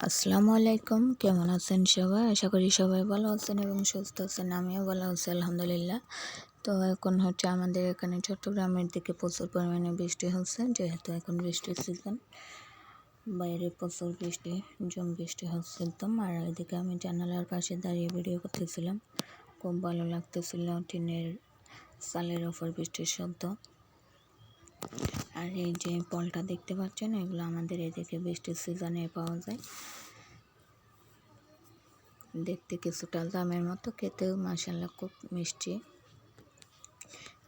আসসালামু আলাইকুম। কেমন আছেন সবাই? আশা করি সবাই ভালো আছেন এবং সুস্থ আছেন। আমিও ভালো আছি, আলহামদুলিল্লাহ। তো এখন হচ্ছে আমাদের এখানে চট্টগ্রামের দিকে প্রচুর পরিমাণে বৃষ্টি হচ্ছে, যেহেতু এখন বৃষ্টির সিজন বাইরে প্রচুর বৃষ্টি, জম বৃষ্টি হচ্ছে একদম। আর এদিকে আমি জানালার পাশে দাঁড়িয়ে ভিডিও করতেছিলাম। খুব ভালো লাগতেছিল, টিনের সালের ওপর বৃষ্টির শব্দ। আর এই যে ফলটা দেখতে পাচ্ছেন, এগুলো আমাদের এদিকে বৃষ্টির সিজনে পাওয়া যায়। দেখতে কিছুটা জামের মতো, খেতেও মাসাল্লাহ খুব মিষ্টি।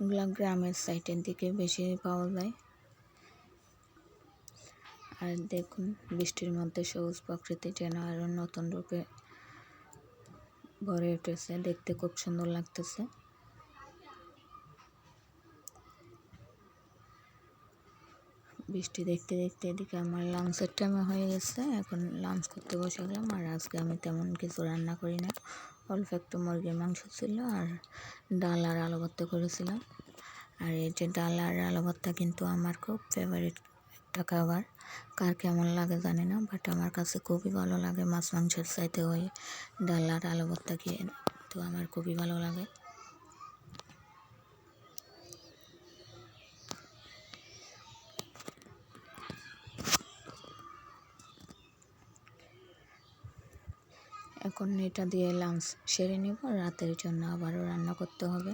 এগুলো গ্রামের সাইডের দিকে বেশি পাওয়া যায়। আর দেখুন, বৃষ্টির মধ্যে সবুজ প্রকৃতি যেন আরও নতুন রূপে ভরে উঠেছে, দেখতে খুব সুন্দর লাগতেছে। বৃষ্টি দেখতে দেখতে এদিকে আমার লাঞ্চের টাইমে হয়ে গেছে। এখন লাঞ্চ করতে বসে গেলাম, আর আজকে আমি তেমন কিছু রান্না করি না। অল্প একটু মুরগির মাংস ছিল আর ডাল আর আলু ভর্তা করেছিলাম। আর এই যে ডাল আর আলু ভর্তা কিন্তু আমার খুব ফেভারিট একটা খাবার। কার কেমন লাগে জানি না বাট আমার কাছে খুবই ভালো লাগে মাছ মাংসের চাইতে ওই ডাল আর আলু ভর্তা খেয়ে। তো আমার খুবই ভালো লাগে। এখন এটা দিয়ে লাঞ্চ সেরে নেব। রাতের জন্য আবারও রান্না করতে হবে।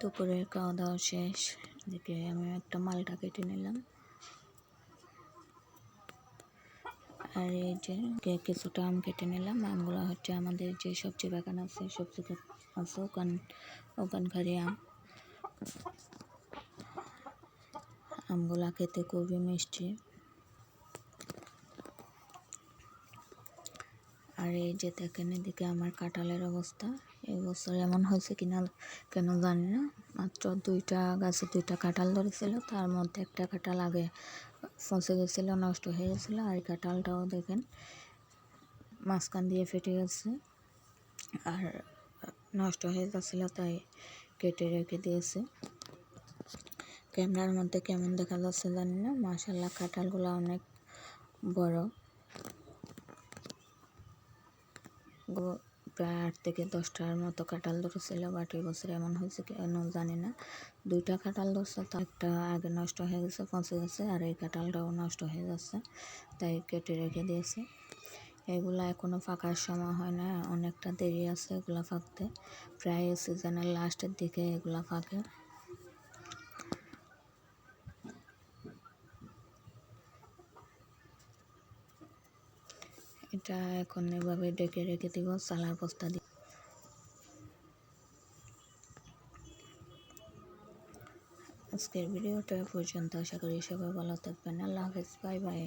দুপুরের খাওয়া দাওয়া শেষ। এদিকে আমি একটা মালটা কেটে নিলাম। আর এই যে কিছুটা আম কেটে নিলাম। আমগুলো হচ্ছে আমাদের যে সবজি বাগান আছে, সবজি আছে, ওখান, ওখানকারই আম। আমগুলা খেতে খুবই মিষ্টি। আর এই যে দেখেন এদিকে আমার কাঁঠালের অবস্থা এবছর এমন হয়েছে কিনা কেন জানি না। মাত্র দুইটা গাছে দুইটা কাঁঠাল ধরেছিল, তার মধ্যে একটা কাঁঠাল আগে ফসে গেছিল, নষ্ট হয়ে গেছিল, আর কাঁঠালটাও দেখেন মাঝখান দিয়ে ফেটে গেছে আর নষ্ট হয়ে যাচ্ছিল তাই কেটে রেখে দিয়েছে। ক্যামেরার মধ্যে কেমন দেখা যাচ্ছে জানি না মাসাল্লাহ কাঁঠালগুলো অনেক বড়। প্রায় আট থেকে দশটার মতো কাঁঠাল ধরেছিল, বাট বছর এমন হয়েছে কেন জানি না। দুইটা কাঁঠাল ধরছে তো একটা আগে নষ্ট হয়ে গেছে, পচে গেছে, আর এই কাঁঠালটাও নষ্ট হয়ে যাচ্ছে, তাই কেটে রেখে দিয়েছে। এগুলা এখনও ফাঁকার সময় হয় না, অনেকটা দেরি আছে এগুলা ফাঁকতে। প্রায় সিজনের লাস্টের দিকে এগুলা ফাঁকে। এটা এখন এভাবে ডেকে রেখে দিব সালার বস্তা দিয়ে। আজকের ভিডিওটা পর্যন্ত, আশা করি সবাই ভালো থাকবেন। আল্লাহ হাফেজ, বাই বাই।